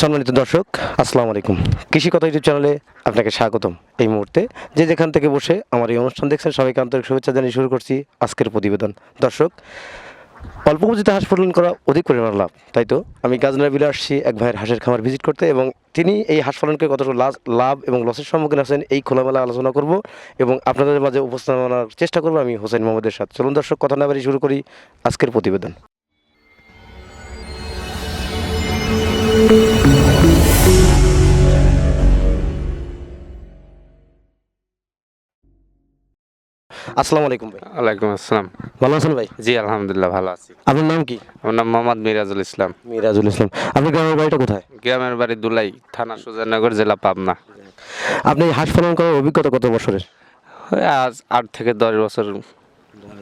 সম্মানিত দর্শক, আসসালামু আলাইকুম। কৃষি কথা ইউটিউব চ্যানেলে আপনাকে স্বাগতম। এই মুহূর্তে যে যেখান থেকে বসে আমার এই অনুষ্ঠান দেখছেন, সবাইকে আন্তরিক শুভেচ্ছা জানিয়ে শুরু করছি আজকের প্রতিবেদন। দর্শক, অল্প পুঁজিতে হাঁস পালন করা অধিক পরিমাণ লাভ, তাই তো? আমি গাজনা বিলে আসছি, এক ভাইয়ের হাঁসের খামার ভিজিট করতে এবং তিনি এই হাঁস পালনকে কতটা লাভ লাভ এবং লসের সম্মুখীন আছেন এই খোলামেলা আলোচনা করব এবং আপনাদের মাঝে উপস্থাপনার চেষ্টা করব আমি হোসেন মোহাম্মদের সাথে। চলুন দর্শক, কথা না বাড়ি শুরু করি আজকের প্রতিবেদন। আসসালামু আলাইকুম ভাই। ওয়ালাইকুম আসসালাম। ভালো আছেন ভাই? জি আলহামদুলিল্লাহ ভালো আছি। আপনার নাম কি? আমার নাম মোহাম্মদ মিরাজুল ইসলাম। মিরাজুল ইসলাম। আপনার গ্রামের বাড়িটা কোথায়? গ্রামের বাড়ি দুলাই থানা সুজানগর জেলা পাবনা। আপনি হাঁস পালন করার অভিজ্ঞতা কত বছরের? আজ আট থেকে দশ বছর।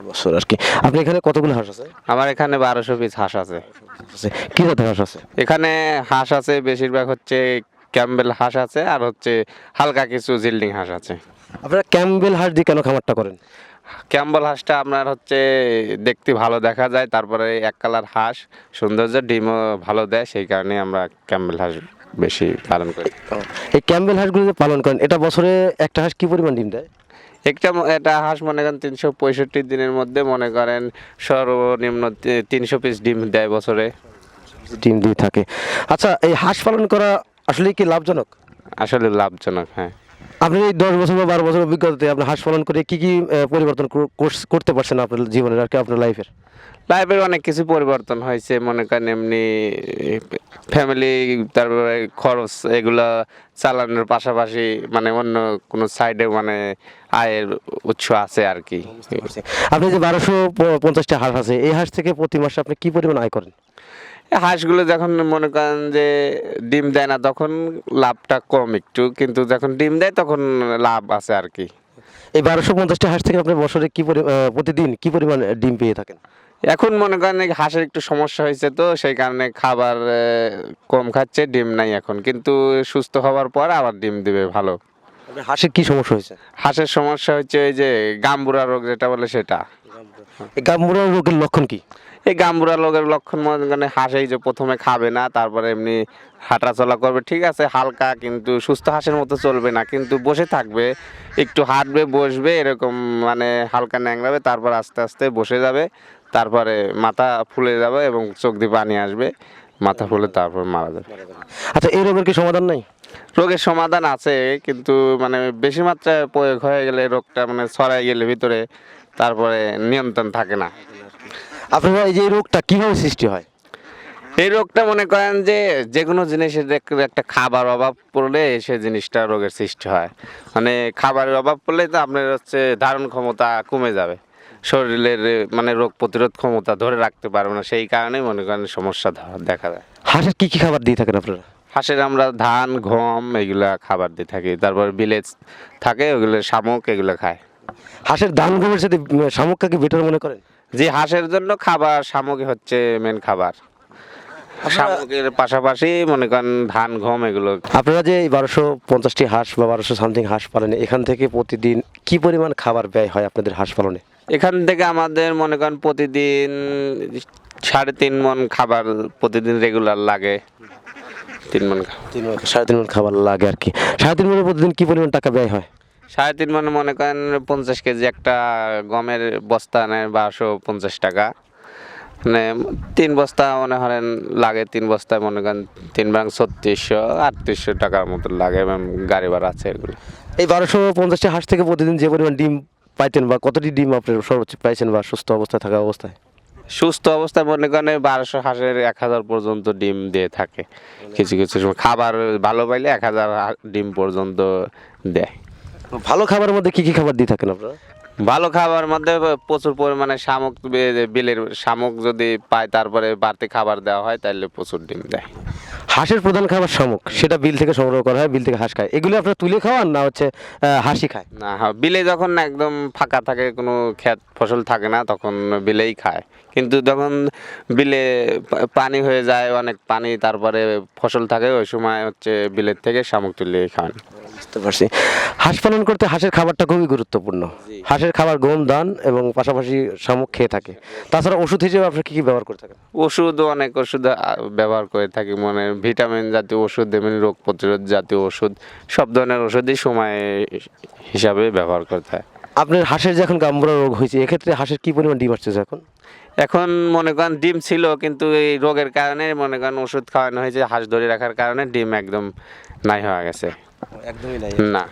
বছর আর কি। আপনি এখানে কতগুলো হাঁস আছে? আমার এখানে বারোশো পিস হাঁস আছে। আছে। কি জাতের হাঁস আছে? এখানে হাঁস আছে বেশিরভাগ হচ্ছে ক্যাম্বেল হাঁস আছে আর হচ্ছে হালকা কিছু জিল্ডিং হাঁস আছে। আপনারা ক্যাম্বেল হাঁস দিয়ে কেন খামারটা করেন? ক্যাম্বেল হাঁসটা আপনার হচ্ছে দেখতে ভালো দেখা যায় তারপরে এক কালার হাঁস সৌন্দর্য ডিমও ভালো দেয় সেই কারণে আমরা ক্যাম্বেল হাঁস বেশি পালন করি। এই ক্যাম্বেল হাঁসগুলো যে পালন করেন এটা বছরে একটা হাঁস কি পরিমাণ ডিম দেয়? একটা এটা হাঁস মনে করেন তিনশো পঁয়ষট্টি দিনের মধ্যে মনে করেন সর্বনিম্ন তিনশো পিস ডিম দেয় বছরে। ডিম দিয়ে থাকে। আচ্ছা এই হাঁস পালন করা আসলে কি লাভজনক? আসলে লাভজনক হ্যাঁ। আপনি এই দশ বছর বা বারো বছর অভিজ্ঞতাতে আপনি হাঁস পালন করে কি কি পরিবর্তন কর- করতে পারছেন আপনার জীবনের আর কি আপনার লাইফের লাইফের অনেক কিছু পরিবর্তন হয়েছে মনে করেন এমনি ফ্যামিলি তারপরে খরচ এগুলো চালানোর পাশাপাশি মানে অন্য কোনো সাইডে মানে আয়ের উৎস আছে আর কি। আপনি যে বারোশো পঞ্চাশটা হাঁস আছে এই হাঁস থেকে প্রতি মাসে আপনি কি পরিমাণ আয় করেন? হাঁসগুলো যখন মনে করেন যে ডিম দেয় না তখন লাভটা কম একটু কিন্তু যখন ডিম দেয় তখন লাভ আছে আর কি। এই বারোশো পঞ্চাশটা হাঁস থেকে আপনি বছরে কি প্রতিদিন কি পরিমাণ ডিম পেয়ে থাকেন? এখন মনে করেন হাঁসের একটু সমস্যা হয়েছে তো সেই কারণে খাবার কম খাচ্ছে ডিম নাই এখন। কিন্তু সুস্থ হওয়ার পর আবার ডিম দিবে ভালো। হাঁসের কি সমস্যা হয়েছে? হাঁসের সমস্যা হচ্ছে ওই যে গাম্বুরা রোগ যেটা বলে সেটা। এই গাম্বুরা রোগের লক্ষণ কি? এই গাম্বুরা রোগের লক্ষণ মানে হাঁস যে প্রথমে খাবে না, তারপরে এমনি হাঁটা চলা করবে, ঠিক আছে, হালকা কিন্তু সুস্থ হাঁসের মতো চলবে না, কিন্তু বসে থাকবে, একটু হাঁটবে, বসবে, এরকম মানে হালকা ন্যাংরাবে তারপর আস্তে আস্তে বসে যাবে, তারপরে মাথা ফুলে যাবে এবং চোখ দিয়ে পানি আসবে মাথা ফুলে তারপর মারা যাবে আচ্ছা এই রোগের কি সমাধান নাই? রোগের সমাধান আছে কিন্তু মানে বেশি মাত্রায় প্রয়োগ হয়ে গেলে রোগটা মানে ছড়াই গেলে ভিতরে তারপরে নিয়ন্ত্রণ থাকে না। আপনারা এই যে রোগটা কীভাবে সৃষ্টি হয়? এই রোগটা মনে করেন যে যে কোনো জিনিসের একটা খাবার অভাব পড়লে সে জিনিসটা রোগের সৃষ্টি হয়। মানে খাবারের অভাব পড়লে তো আপনার হচ্ছে ধারণ ক্ষমতা কমে যাবে। শরীরের মানে রোগ প্রতিরোধ ক্ষমতা ধরে রাখতে পারবে না সেই কারণে মনে করেন সমস্যা দেখা যায়। হাঁসের কি কি খাবার দিয়ে থাকেন আপনারা? হাঁসের আমরা ধান গম এগুলা খাবার দিয়ে থাকি তারপর বিলেজ থাকে ওগুলো শামুক এগুলো খায়। হাঁসের ধান গমের সাথে উম, শামুকটাকে বেটার মনে করেন? যে হাঁসের জন্য খাবার শামুকই হচ্ছে মেন খাবার। শামুকের পাশাপাশি মনে করেন ধান গম এগুলো। আপনারা যে এই বারোশো পঞ্চাশটি হাঁস বা বারোশো সামথিং হাঁস পালনে এখান থেকে প্রতিদিন কি পরিমাণ খাবার ব্যয় হয় আপনাদের হাঁস পালনে? এখান থেকে আমাদের মনে করেন প্রতিদিন সাড়ে তিন মন খাবার প্রতিদিন রেগুলার লাগে। তিন মন সাড়ে তিন মণ খাবার লাগে আর কি। সাড়ে তিন মণে প্রতিদিন কি পরিমাণ টাকা ব্যয় হয়? সাড়ে তিন মনে মনে করেন পঞ্চাশ কেজি একটা গমের বস্তা নেয় বারোশো পঞ্চাশ টাকা। মানে তিন বস্তা মনে করেন লাগে তিন বস্তায় মনে করেন তিন ব্যাং ছত্রিশশো আটত্রিশশো টাকার মতো লাগে গাড়ি ভাড়া আছে এগুলো। এই বারোশো পঞ্চাশটি হাঁস থেকে প্রতিদিন যে পরিমাণ ডিম পাইতেন বা কতটি ডিম আপনার সর্বোচ্চ পাইছেন বা সুস্থ অবস্থায় থাকা অবস্থায়? সুস্থ অবস্থায় মনে করেন বারোশো হাঁসের এক হাজার পর্যন্ত ডিম দিয়ে থাকে। কিছু কিছু সময় খাবার ভালো পাইলে এক হাজার ডিম পর্যন্ত দেয়। ভালো খাবারের মধ্যে কি কি খাবার দিয়ে থাকেন আপনারা? ভালো খাবার মধ্যে প্রচুর পরিমাণে শামুক বিলের শামুক যদি পায় তারপরে বাড়তি খাবার দেওয়া হয় তাহলে প্রচুর ডিম দেয়। হাঁসের প্রধান খাবার শামুক, সেটা বিল থেকে সংগ্রহ করা হয়, বিল থেকে হাঁস খায়। এগুলো আপনারা তুলে খাওয়ান না হচ্ছে হাঁসি খায়? না বিলে যখন একদম ফাঁকা থাকে, কোনো ক্ষেত ফসল থাকে না, তখন বিলেই খায়। কিন্তু যখন বিলে পানি হয়ে যায়, অনেক পানি, তারপরে ফসল থাকে, ওই সময় হচ্ছে বিলের থেকে শামুক তুলে খান। বুঝতে পারছি। হাঁস পালন করতে হাঁসের খাবারটা খুবই গুরুত্বপূর্ণ। হাঁসের খাবার গম দান এবং পাশাপাশি শামুক খেয়ে থাকে। তাছাড়া ওষুধ হিসেবে আপনি কি কি ব্যবহার করে থাকেন? ওষুধ অনেক ওষুধ ব্যবহার করে থাকি। মানে ভিটামিন জাতীয় ওষুধ এমনি রোগ প্রতিরোধ জাতীয় ওষুধ সব ধরনের ওষুধই সময় হিসাবে ব্যবহার করতে হয় আপনার হাঁসের যখন গাম্বরা রোগ হয়েছে এক্ষেত্রে হাঁসের কি পরিমাণ ডিম আসছে এখন? এখন মনে করেন ডিম ছিল কিন্তু এই রোগের কারণে মনে করেন ওষুধ খাওয়ানো হয়েছে হাঁস ধরে রাখার কারণে ডিম একদম নাই হয়ে গেছে। একদমই নাই। না।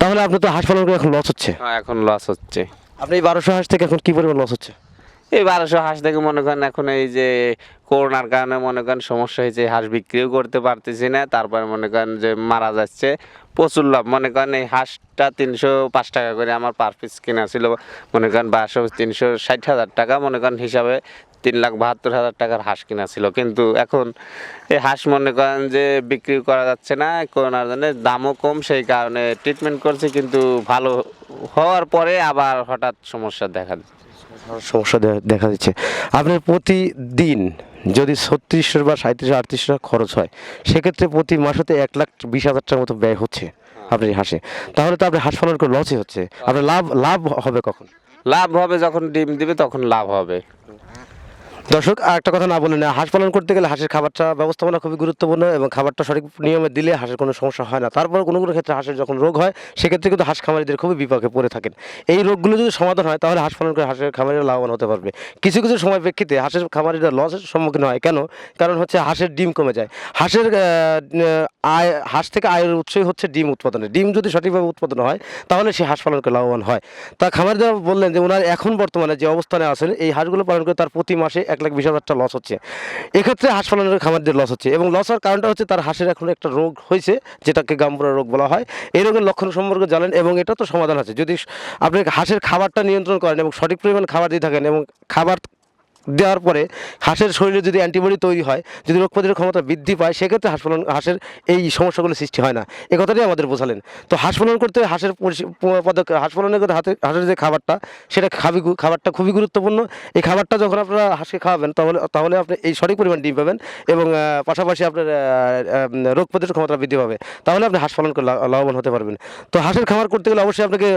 তাহলে আপনি তো হাঁস পালন করে এখন লস হচ্ছে। এখন লস হচ্ছে। আপনি এই বারোশো হাঁস থেকে এখন কি পরিমাণ লস হচ্ছে? এই বারোশো হাঁস থেকে মনে করেন এখন এই যে করোনার কারণে মনে করেন সমস্যা হয়েছে হাঁস বিক্রিও করতে পারতেছি না তারপরে মনে করেন যে মারা যাচ্ছে। প্রচুর লাভ মনে করেন এই হাঁসটা তিনশো পাঁচ টাকা করে আমার পার পিস কেনা ছিল মনে করেন বারোশো তিনশো ষাট হাজার টাকা মনে করেন হিসাবে তিন লাখ বাহাত্তর হাজার টাকার হাঁস কিনা ছিল। কিন্তু এখন এই হাঁস মনে করেন যে বিক্রি করা যাচ্ছে না করোনার জন্য দামও কম সেই কারণে ট্রিটমেন্ট করছে কিন্তু ভালো হওয়ার পরে আবার হঠাৎ সমস্যা দেখা দিচ্ছে। সমস্যা দেখা দিচ্ছে। আপনার প্রতিদিন যদি ছত্রিশশো বা সাঁত্রিশশো আটত্রিশশো খরচ হয় সেক্ষেত্রে প্রতি মাসেতে এক লাখ বিশ হাজার টাকার মতো ব্যয় হচ্ছে আপনার এই হাঁসে। তাহলে তো আপনি হাঁস পালন করে লসই হচ্ছে। আপনার লাভ লাভ হবে কখন? লাভ হবে যখন ডিম দিবে তখন লাভ হবে। দর্শক আর একটা কথা না বলে না হাঁস পালন করতে গেলে হাঁসের খাবারটা ব্যবস্থাপনা খুবই গুরুত্বপূর্ণ এবং খাবারটা সঠিক নিয়মে দিলে হাঁসের কোনো সমস্যা হয় না। তারপর কোনো কোনো ক্ষেত্রে হাঁসের যখন রোগ হয়, সেক্ষেত্রে কিন্তু হাঁস খামারিদের খুবই বিপাকে পড়ে থাকেন। এই রোগগুলো যদি সমাধান হয়, তাহলে হাঁস পালন করে হাঁসের খামারিরা লাভবান হতে পারবে। কিছু কিছু সময় প্রেক্ষিতে হাঁসের খামারিরা লসের সম্মুখীন হয়। কেন? কারণ হচ্ছে হাঁসের ডিম কমে যায়। হাঁসের আয়, হাঁস থেকে আয়ের উৎসই হচ্ছে ডিম উৎপাদনে। ডিম যদি সঠিকভাবে উৎপাদন হয়, তাহলে সে হাঁস পালন করে লাভবান হয়। তা খামারিরা বললেন যে, ওনার এখন বর্তমানে যে অবস্থানে আছেন, এই হাঁসগুলো পালন করে তার প্রতি মাসে এক লাখ বিশ হাজার টাকা লস হচ্ছে। এক্ষেত্রে হাঁস পালনের খামারদের লস হচ্ছে এবং লস হওয়ার কারণটা হচ্ছে তার হাঁসের এখন একটা রোগ হয়েছে, যেটাকে গাম্বুরা রোগ বলা হয়। এই রোগের লক্ষণ সম্পর্কে জানেন এবং এটা তো সমাধান আছে। যদি আপনি হাঁসের খাবারটা নিয়ন্ত্রণ করেন এবং সঠিক পরিমাণ খাবার দিয়ে থাকেন এবং খাবার দেওয়ার পরে হাঁসের শরীরে যদি অ্যান্টিবডি তৈরি হয়, যদি রোগ প্রতিরোধ ক্ষমতা বৃদ্ধি পায়, সেক্ষেত্রে হাঁস পালন হাঁসের এই সমস্যাগুলো সৃষ্টি হয় না। এ কথাটাই আমাদের বোঝালেন। তো হাঁস পালন করতে হাঁসের পদক্ষেপ হাঁস পালনের করতে হাতে হাঁসের যে খাবারটা, সেটা খাবি খাবারটা খুবই গুরুত্বপূর্ণ। এই খাবারটা যখন আপনারা হাঁসকে খাওয়াবেন, তাহলে তাহলে আপনি এই সঠিক পরিমাণ ডিম পাবেন এবং পাশাপাশি আপনার রোগ প্রতিরোধ ক্ষমতা বৃদ্ধি পাবে। তাহলে আপনি হাঁস পালন লাভবান হতে পারবেন। তো হাঁসের খামার করতে গেলে অবশ্যই আপনাকে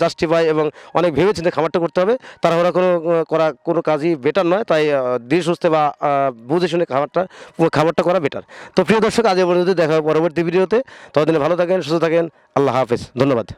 জাস্টিফাই এবং অনেক ভেবেচিন্তে খামারটা করতে হবে। তাড়াহুড়া কোনো করা কোনো কাজই বেটার নয়, তাই দৃঢ় সুস্থে বা বুঝে শুনে খাবারটা খাবারটা করা বেটার তো প্রিয় দর্শক, আজ পর্যন্ত দেখা পরবর্তী ভিডিওতে। ততদিনে ভালো থাকেন, সুস্থ থাকেন, আল্লাহ হাফেজ, ধন্যবাদ।